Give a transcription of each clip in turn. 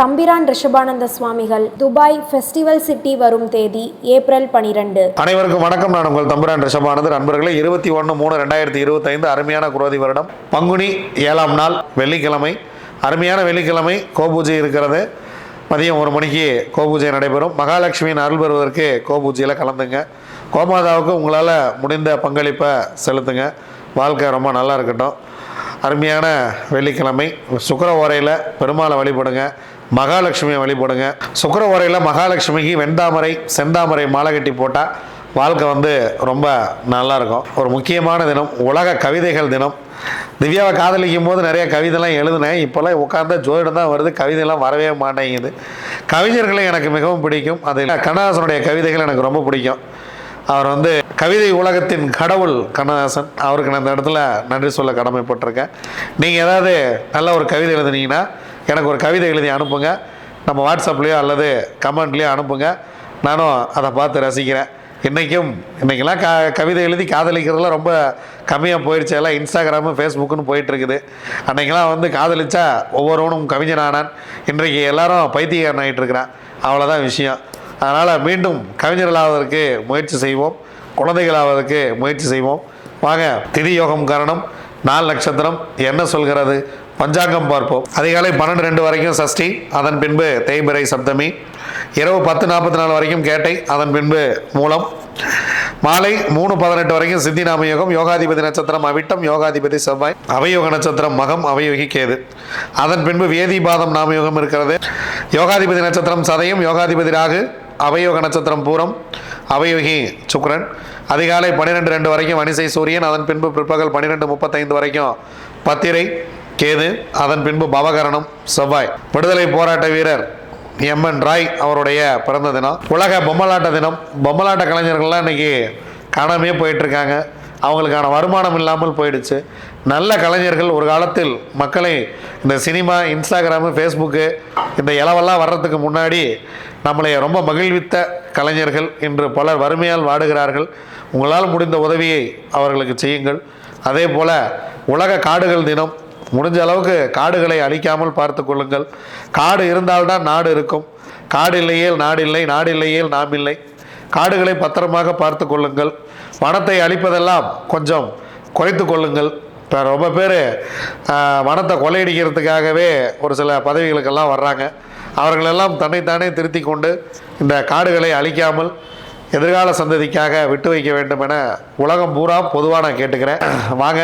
தம்பிரான் ரிஷபானந்த சுவாமிகள் Dubai festival city வரும் தேதி ஏப்ரல் பனிரெண்டு. அனைவருக்கும் வணக்கம். நான் உங்கள் தம்பிரான் ரிஷபானந்தர். நண்பர்களே இருபத்தி ஒன்று மூணு ரெண்டாயிரத்தி இருபத்தைந்து அருமையான குரோதி வருடம். பங்குனி ஏழாம் நாள் வெள்ளிக்கிழமை. அருமையான வெள்ளிக்கிழமை கோபூஜை இருக்கிறது. மதியம் ஒரு மணிக்கு கோபூஜை நடைபெறும். மகாலட்சுமியின் அருள் பெறுவதற்கு கோபூஜையில் கலந்துங்க. கோமாதாவுக்கு உங்களால் முடிந்த பங்களிப்பை செலுத்துங்க. வாழ்க்கை ரொம்ப நல்லா இருக்கட்டும். அருமையான வெள்ளிக்கிழமை. சுக்கர ஓரையில் பெருமாளை வழிபடுங்க. மகாலட்சுமியை வழிபடுங்க. சுக்கரவரையில் மகாலட்சுமிக்கு வெண்தாமரை செந்தாமரை மாலை கட்டி போட்டால் வாழ்க்கை வந்து ரொம்ப நல்லா இருக்கும். ஒரு முக்கியமான தினம் உலக கவிதைகள் தினம். திவ்யாவை காதலிக்கும் போது நிறைய கவிதைலாம் எழுதினேன். இப்போல்லாம் உட்கார்ந்த ஜோதிடம் தான் வருது. கவிதைலாம் வரவே மாட்டேங்குது. கவிஞர்களை எனக்கு மிகவும் பிடிக்கும். அதில் கண்ணதாசனுடைய கவிதைகள் எனக்கு ரொம்ப பிடிக்கும். அவர் வந்து கவிதை உலகத்தின் கடவுள் கண்ணதாசன். அவருக்கு நான் இந்த இடத்துல நன்றி சொல்ல கடமைப்பட்டிருக்கேன். நீங்கள் ஏதாவது நல்ல ஒரு கவிதை எழுதுனீங்கன்னா எனக்கு ஒரு கவிதை எழுதி அனுப்புங்க. நம்ம வாட்ஸ்அப்லேயோ அல்லது கமெண்ட்லேயோ அனுப்புங்க. நானும் அதை பார்த்து ரசிக்கிறேன். இன்றைக்கும் இன்றைக்கெல்லாம் க கவிதை எழுதி காதலிக்கிறதுலாம் ரொம்ப கம்மியாக போயிடுச்சு எல்லாம் இன்ஸ்டாகிராமு ஃபேஸ்புக்குன்னு போயிட்டுருக்குது. அன்றைக்கெல்லாம் வந்து காதலிச்சா ஒவ்வொருவனும் கவிஞனானான் இன்றைக்கு எல்லாரும் பைத்தியக்காரன் ஆகிட்டுருக்கிறான் அவ்வளோதான் விஷயம். அதனால் மீண்டும் கவிஞர்களாவதற்கு முயற்சி செய்வோம். குழந்தைகளாவதற்கு முயற்சி செய்வோம். வாங்க திதி யோகம் காரணம் நாலு நட்சத்திரம். என்ன சொல்கிறது? பஞ்சாங்கம் பார்ப்போம். அதிகாலை பன்னெண்டு ரெண்டு வரைக்கும் சஷ்டி அதன் பின்பு தேய்பிரை சப்தமி இரவு பத்து நாற்பத்தி நாலு வரைக்கும் கேட்டை அதன் பின்பு மூலம். மாலை மூணு பதினெட்டு வரைக்கும் சித்தி நாம யோகம் யோகாதிபதி நட்சத்திரம் அவிட்டம் யோகாதிபதி செவ்வாய் அவயோக நட்சத்திரம் மகம் அவயோகி கேது. அதன் பின்பு வேதிபாதம் நாம யோகம் இருக்கிறது. யோகாதிபதி நட்சத்திரம் சதயம் யோகாதிபதி ராகு அவயோக நட்சத்திரம் பூரம் அவயோகி சுக்ரன். அதிகாலை பன்னிரெண்டு ரெண்டு வரைக்கும் வனிசை சூரியன் அதன் பின்பு பிற்பகல் பன்னிரெண்டு முப்பத்தைந்து வரைக்கும் பத்திரை. கேது அதன் பின்பு பவகரணம் செவ்வாய். விடுதலை போராட்ட வீரர் எம்என் ராய் அவருடைய பிறந்த தினம். உலக பொம்மலாட்ட தினம். பொம்மலாட்ட கலைஞர்கள்லாம் இன்றைக்கி காணாமே போயிட்டுருக்காங்க. அவங்களுக்கான வருமானம் இல்லாமல் போயிடுச்சு. நல்ல கலைஞர்கள் ஒரு காலத்தில் மக்களை இந்த சினிமா இன்ஸ்டாகிராமு ஃபேஸ்புக்கு இந்த இளவெல்லாம் வர்றதுக்கு முன்னாடி நம்மளை ரொம்ப மகிழ்வித்த கலைஞர்கள் இன்று பலர் வறுமையால் வாடுகிறார்கள். உங்களால் முடிந்த உதவியை அவர்களுக்கு செய்யுங்கள். அதே போல் உலக காடுகள் தினம். முடிஞ்ச அளவுக்கு காடுகளை அழிக்காமல் பார்த்து கொள்ளுங்கள். காடு இருந்தால்தான் நாடு இருக்கும். காடு இல்லையேல் நாடு இல்லை நாடு இல்லையேல் நாம் இல்லை. காடுகளை பத்திரமாக பார்த்து கொள்ளுங்கள். வனத்தை அழிப்பதெல்லாம் கொஞ்சம் குறைத்து கொள்ளுங்கள். இப்போ ரொம்ப பேர் வனத்தை கொள்ளையடிக்கிறதுக்காகவே ஒரு சில பதவிகளுக்கெல்லாம் வர்றாங்க. அவர்களெல்லாம் தன்னைத்தானே திருத்தி கொண்டு இந்த காடுகளை அழிக்காமல் எதிர்கால சந்ததிக்காக விட்டு வைக்க வேண்டும் என உலகம் பூரா பொதுவாக நான் கேட்டுக்கிறேன். வாங்க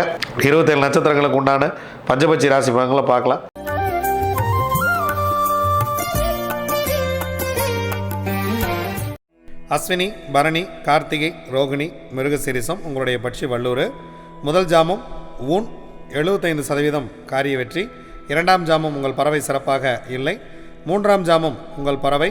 இருபத்தேழு நட்சத்திரங்களுக்கு உண்டான பஞ்சபட்சி ராசி பலன்களை பார்க்கலாம். அஸ்வினி பரணி கார்த்திகை ரோகிணி மிருகசிரிசம் உங்களுடைய பட்சி வல்லூர் முதல் ஜாமம் ஊன். எழுபத்தைந்து சதவீதம் காரிய வெற்றி. இரண்டாம் ஜாமம் உங்கள் பறவை சிறப்பாக இல்லை. மூன்றாம் ஜாமம் உங்கள் பறவை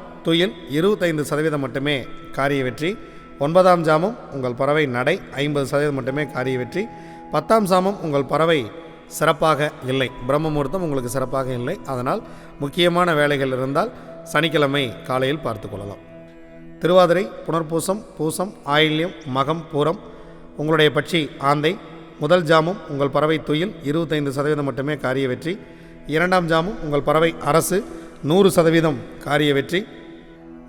துயில் இருபத்தைந்து சதவீதம் மட்டுமே காரிய வெற்றி. ஒன்பதாம் ஜாமம் உங்கள் பறவை நடை ஐம்பது சதவீதம் மட்டுமே காரிய வெற்றி. பத்தாம் சாமம் உங்கள் பறவை சிறப்பாக இல்லை. பிரம்ம முகூர்த்தம் உங்களுக்கு சிறப்பாக இல்லை. அதனால் முக்கியமான வேலைகள் இருந்தால் சனிக்கிழமை காலையில் பார்த்து கொள்ளலாம். திருவாதிரை புனர்பூசம் பூசம் ஆயில்யம் மகம் பூரம் உங்களுடைய பட்சி ஆந்தை. முதல் ஜாமம் உங்கள் பறவை துயில் இருபத்தைந்து சதவீதம் மட்டுமே காரிய வெற்றி. இரண்டாம் ஜாமம் உங்கள் பறவை அரசு நூறு சதவீதம் காரிய வெற்றி.